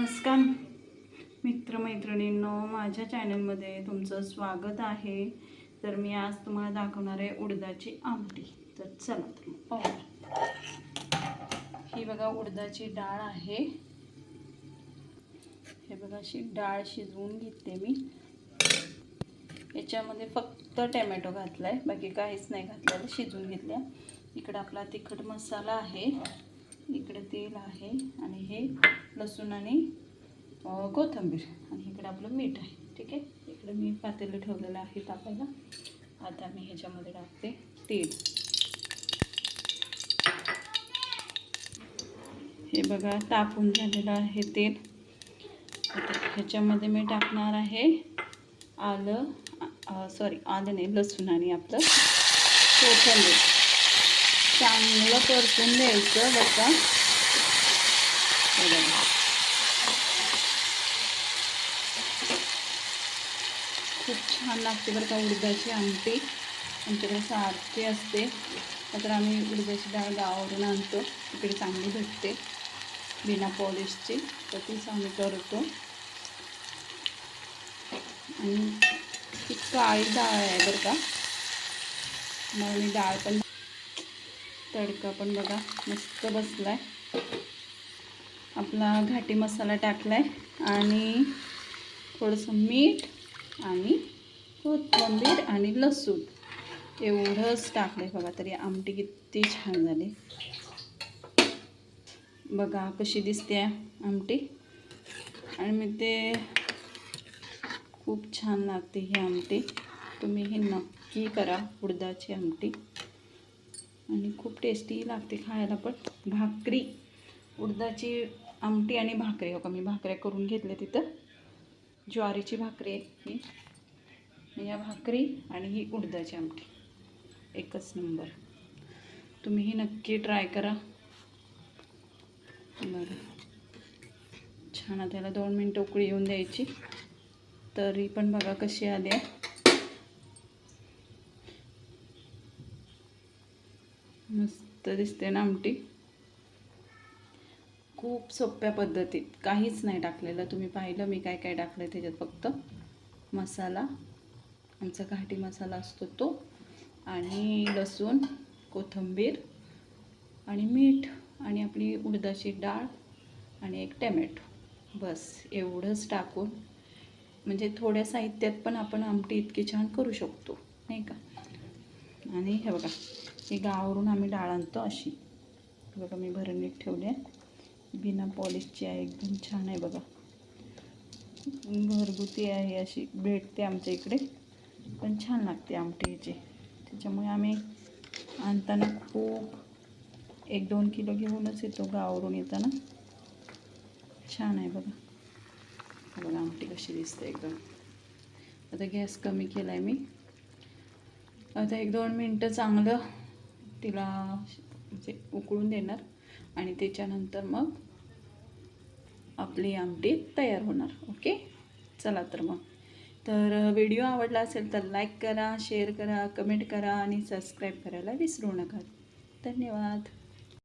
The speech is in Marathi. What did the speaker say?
नमस्कार. मित्रमैत्रिणींनो माझ्या चॅनलमध्ये तुमचं स्वागत आहे. तर मी आज तुम्हाला दाखवणार आहे उडदाची आमटी. तर चला तर ही बघा उडदाची डाळ आहे. हे बघा अशी डाळ शिजवून घेते मी. याच्यामध्ये फक्त टॅमॅटो घातला आहे बाकी काहीच नाही घातलेलं शिजवून घेतल्या. इकडं आपला तिखट मसाला आहे. इकडे तेल आहे आणि हे लसूण आणि कोथंबीर कोथिंबीर. आणि इकडे आपलं मीठ आहे. ठीक आहे? इकडे मी पातेलं ठेवलेलं आहे तापायला. आता मी ह्याच्यामध्ये टाकते तेल. हे बघा तापून झालेलं आहे तेल. आता ह्याच्यामध्ये मी टाकणार आहे आलं सॉरी आलं नाही लसूण आणि आपलं कोथंबीर. चांगलं परतून द्यायचं बघा. खूप छान लागते बरं का उडदाची आमटी. आमच्याकडे सारखी असते. तर आम्ही उडदाची डाळ गावावरून आणतो. तिकडे चांगली भेटते. बिना पॉलिशची. तर तीच आम्ही करतो. आणि ती काळी डाळ आहे बरं का. मग मी डाळ पण तडका पण बघा मस्त बसला आहे आपला घाटी मसाला टाकला आहे आणि थोडंसं मीठ आणि कोथिंबीर आणि लसूण. एवढंच टाकलं आहे बघा तरी आमटी किती छान झाली. बघा कशी दिसते आमटी. आणि मी ते खूप छान लागते ही आमटी. तुम्ही ही नक्की करा उडदाची आमटी. आणि खूप टेस्टीही लागते खायला पण भाकरी उडदाची आमटी आणि भाकरी. हो का मी भाकऱ्या करून घेतल्या तिथं. ज्वारीची भाकरी आहे ही. या भाकरी आणि ही उडदाची आमटी. एकच नंबर. तुम्ही ही नक्की ट्राय करा. बरं. छान त्याला दोन मिनटं उकळी येऊन द्यायची. तरी पण बघा कशी आली आहे. मस्त दिसते ना आमटी. खूप सोप्या पद्धतीत. काहीच नाही टाकलेलं. तुम्ही पाहिलं मी काय काय टाकलं त्याच्यात फक्त. मसाला. आमचा घाटी मसाला असतो तो. आणि लसूण कोथिंबीर आणि मीठ आणि आपली उडदाची डाळ आणि एक टॅमॅटो. बस एवढंच टाकून. म्हणजे थोड्या साहित्यात पण आपण आमटी इतकी छान करू शकतो. नाही का? आणि हे बघा. ही गावावरून आम्ही डाळ आणतो अशी. बघा मी भरणीत ठेवली आहे. बिना पॉलिशची आहे एकदम छान आहे बघा. घरगुती आहे अशी भेटते आमच्या इकडे. पण छान लागते आमटी याची. त्याच्यामुळे आम्ही आणताना खूप एक दोन किलो घेऊनच येतो गावावरून येताना. छान आहे बघा. बघा आमटी कशी दिसते एकदम. आता गॅस कमी केला आहे मी. आता एक दोन मिनटं चांगलं तिला म्हणजे उकळून देणार आणि त्याच्यानंतर मग आपली आमटी तयार होणार ओके? चला तर मग. तर व्हिडिओ आवडला असेल तर लाईक करा शेअर करा कमेंट करा आणि सबस्क्राईब करायला विसरू नका. धन्यवाद.